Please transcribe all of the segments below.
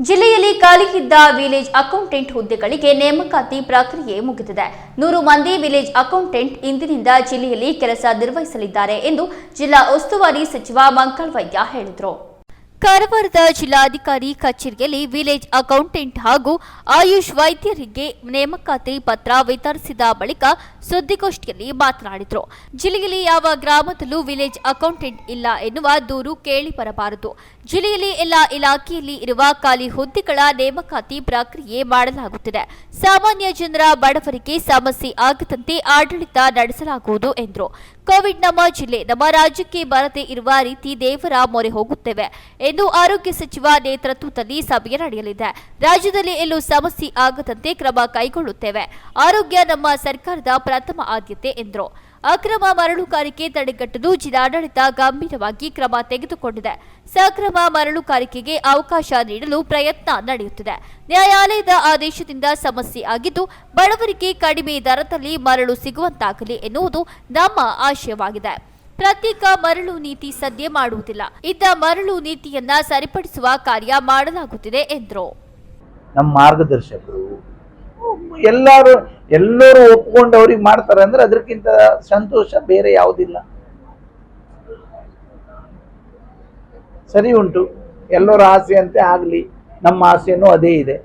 ಜಿಲ್ಲೆಯಲ್ಲಿ ಖಾಲಿ ಇದ್ದ ವಿಲೇಜ್ ಅಕೌಂಟೆಂಟ್ ಹುದ್ದೆಗಳಿಗೆ ನೇಮಕಾತಿ ಪ್ರಕ್ರಿಯೆ ಮುಗಿದಿದೆ. ನೂರು ಮಂದಿ ವಿಲೇಜ್ ಅಕೌಂಟೆಂಟ್ ಇಂದಿನಿಂದ ಜಿಲ್ಲೆಯಲ್ಲಿ ಕೆಲಸ ನಿರ್ವಹಿಸಲಿದ್ದಾರೆ ಎಂದು ಜಿಲ್ಲಾ ಉಸ್ತುವಾರಿ ಸಚಿವ ಮಂಕಳ್ ವೈದ್ಯ ಹೇಳಿದರು. ಕಾರವಾರದ ಜಿಲ್ಲಾಧಿಕಾರಿ ಕಚೇರಿಯಲ್ಲಿ ವಿಲೇಜ್ ಅಕೌಂಟೆಂಟ್ ಹಾಗೂ ಆಯುಷ್ ವೈದ್ಯರಿಗೆ ನೇಮಕಾತಿ ಪತ್ರ ವಿತರಿಸಿದ ಬಳಿಕ ಸುದ್ದಿಗೋಷ್ಠಿಯಲ್ಲಿ ಮಾತನಾಡಿದರು. ಜಿಲ್ಲೆಯಲ್ಲಿ ಯಾವ ಗ್ರಾಮದಲ್ಲೂ ವಿಲೇಜ್ ಅಕೌಂಟೆಂಟ್ ಇಲ್ಲ ಎನ್ನುವ ದೂರು ಕೇಳಿ ಬರಬಾರದು ಜಿಲ್ಲೆಯಲ್ಲಿ ಎಲ್ಲ ಇಲಾಖೆಯಲ್ಲಿ ಇರುವ ಖಾಲಿ ಹುದ್ದೆಗಳ ನೇಮಕಾತಿ ಪ್ರಕ್ರಿಯೆ ಮಾಡಲಾಗುತ್ತಿದೆ. ಸಾಮಾನ್ಯ ಜನರ ಬಡವರಿಗೆ ಸಮಸ್ಯೆ ಆಗದಂತೆ ಆಡಳಿತ ನಡೆಸಲಾಗುವುದು ಎಂದರು. ಕೋವಿಡ್ ನಮ್ಮ ಜಿಲ್ಲೆ, ನಮ್ಮ ರಾಜ್ಯಕ್ಕೆ ಬರದೇ ಇರುವ ರೀತಿ ದೇವರ ಮೊರೆ ಹೋಗುತ್ತೇವೆ ಎಂದು ಆರೋಗ್ಯ ಸಚಿವ ನೇತೃತ್ವದಲ್ಲಿ ಸಭೆ ನಡೆಯಲಿದೆ. ರಾಜ್ಯದಲ್ಲಿ ಎಲ್ಲೂ ಸಮಸ್ಯೆ ಆಗದಂತೆ ಕ್ರಮ ಕೈಗೊಳ್ಳುತ್ತೇವೆ. ಆರೋಗ್ಯ ನಮ್ಮ ಸರ್ಕಾರದ ಪ್ರಥಮ ಆದ್ಯತೆ, ಎಂದರು. ಅಕ್ರಮ ಮರಳುಗಾರಿಕೆ ತಡೆಗಟ್ಟಲು ಜಿಲ್ಲಾಡಳಿತ ಗಂಭೀರವಾಗಿ ಕ್ರಮ ತೆಗೆದುಕೊಂಡಿದೆ. ಸಕ್ರಮ ಮರಳುಗಾರಿಕೆಗೆ ಅವಕಾಶ ನೀಡಲು ಪ್ರಯತ್ನ ನಡೆಯುತ್ತಿದೆ. ನ್ಯಾಯಾಲಯದ ಆದೇಶದಿಂದ ಸಮಸ್ಯೆ ಆಗಿದ್ದು, ಬಡವರಿಗೆ ಕಡಿಮೆ ದರದಲ್ಲಿ ಮರಳು ಸಿಗುವಂತಾಗಲಿ ಎನ್ನುವುದು ನಮ್ಮ ಆಶಯವಾಗಿದೆ. ಪ್ರತ್ಯೇಕ ಮರಳು ನೀತಿ ಸದ್ಯ ಮಾಡುವುದಿಲ್ಲ. ಇದ್ದ ಮರಳು ನೀತಿಯನ್ನ ಸರಿಪಡಿಸುವ ಕಾರ್ಯ ಮಾಡಲಾಗುತ್ತಿದೆ ಎಂದರು. ನಮ್ಮ ಮಾರ್ಗದರ್ಶಕರು, ಎಲ್ಲರೂ ಎಲ್ಲರೂ ಒಪ್ಕೊಂಡು ಅವ್ರಿಗೆ ಮಾಡ್ತಾರೆ ಅಂದ್ರೆ ಅದಕ್ಕಿಂತ ಸಂತೋಷ ಬೇರೆ ಯಾವುದಿಲ್ಲ. ಸರಿ ಉಂಟು. ಎಲ್ಲರ ಆಸೆಯಂತೆ ಆಗಲಿ, ನಮ್ಮ ಆಸೆನೂ ಅದೇ ಇದೆ.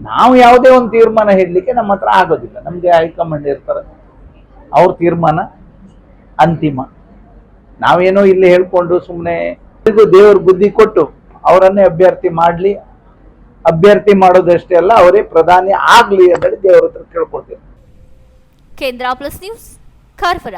ನಾವು ಯಾವುದೇ ಒಂದು ತೀರ್ಮಾನ ಹೇಳಲಿಕ್ಕೆ ನಮ್ಮ ಹತ್ರ ಆಗೋದಿಲ್ಲ. ನಮಗೆ ಹೈಕಮಾಂಡ್ ಇರ್ತಾರೆ. ಅವ್ರ ತೀರ್ಮಾನ ಅಂತಿಮ. ನಾವೇನೋ ಇಲ್ಲಿ ಹೇಳ್ಕೊಂಡು ಸುಮ್ಮನೆ ದೇವ್ರ ಬುದ್ಧಿ ಕೊಟ್ಟು ಅವರನ್ನೇ ಅಭ್ಯರ್ಥಿ ಮಾಡಲಿ. ಅಭ್ಯರ್ಥಿ ಮಾಡೋದಷ್ಟೇ ಅಲ್ಲ, ಅವರೇ ಪ್ರಧಾನಿ ಆಗ್ಲಿ ಅಂತೇಳಿ ದೇವರ ಹತ್ರ ಕೇಳ್ಕೊಳ್ತೇವೆ ಕೇಂದ್ರ ಪ್ಲಸ್ ನ್ಯೂಸ್ ಕಾರವಾರ